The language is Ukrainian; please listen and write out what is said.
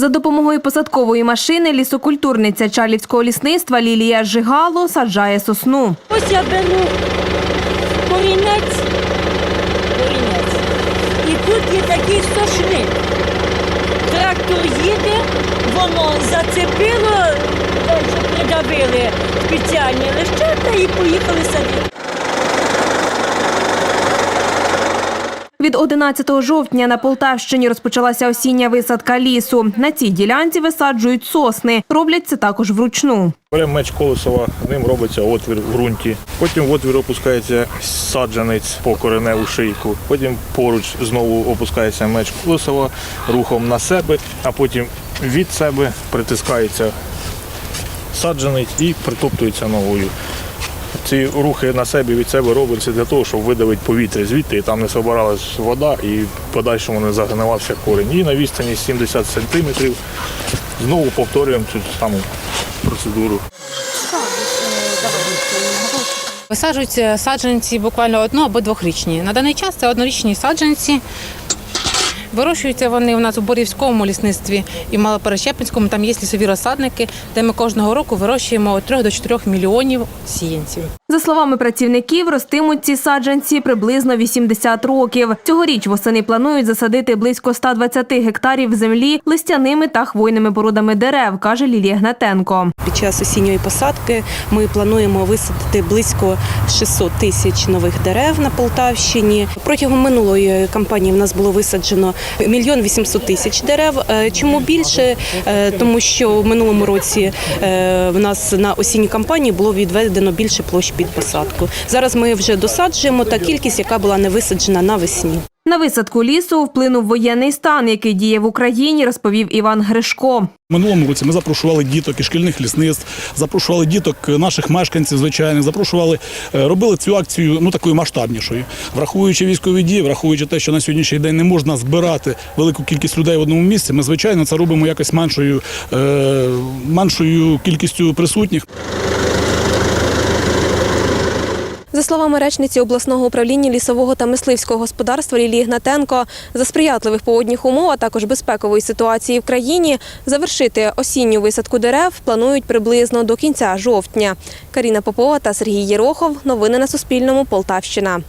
За допомогою посадкової машини лісокультурниця Чалівського лісництва Лілія Жигало саджає сосну. Ось я беру корінець, корінець. І тут є такий сошник. Трактор їде, воно зацепило, придавили спеціальні лещата і поїхали садити. Від 11 жовтня на Полтавщині розпочалася осіння висадка лісу. На цій ділянці висаджують сосни. Роблять це також вручну. Беремо меч колесова, ним робиться отвір в ґрунті. Потім в отвір опускається саджанець по кореневу шийку. Потім поруч знову опускається меч колесова рухом на себе, а потім від себе притискається саджанець і притоптується ногою. Ці рухи на себе від себе робляться для того, щоб видавити повітря звідти, і там не собиралась вода і в подальшому не загнивався корінь. І на відстані 70 сантиметрів знову повторюємо цю саму процедуру. Висаджуються саджанці буквально одно або двохрічні. На даний час це однорічні саджанці. Вирощуються вони у нас у Борівському лісництві і в Малоперещепинському. Там є лісові розсадники, де ми кожного року вирощуємо від 3 до 4 мільйонів сіянців. За словами працівників, ростимуть ці саджанці приблизно 80 років. Цьогоріч восени планують засадити близько 120 гектарів землі листяними та хвойними породами дерев, каже Лілія Гнатенко. Під час осінньої посадки ми плануємо висадити близько 600 тисяч нових дерев на Полтавщині. Протягом минулої кампанії в нас було висаджено мільйон 800 тисяч дерев. Е, Чому більше? Е, Тому що в минулому році е, в нас на осінній кампанії було відведено більше площ під посадку. Зараз ми вже досаджуємо та кількість, яка була не висаджена навесні. На висадку лісу вплинув воєнний стан, який діє в Україні, розповів Іван Гришко. Минулому році ми запрошували діток із шкільних лісництв, запрошували діток наших мешканців звичайних, запрошували, е, робили цю акцію ну такою масштабнішою, враховуючи військові дії, враховуючи те, що на сьогоднішній день не можна збирати велику кількість людей в одному місці. Ми звичайно це робимо якось меншою, е, меншою кількістю присутніх. За словами речниці обласного управління лісового та мисливського господарства Лілії Гнатенко, за сприятливих погодних умов, а також безпекової ситуації в країні, завершити осінню висадку дерев планують приблизно до кінця жовтня. Каріна Попова та Сергій Єрохов. Новини на Суспільному. Полтавщина.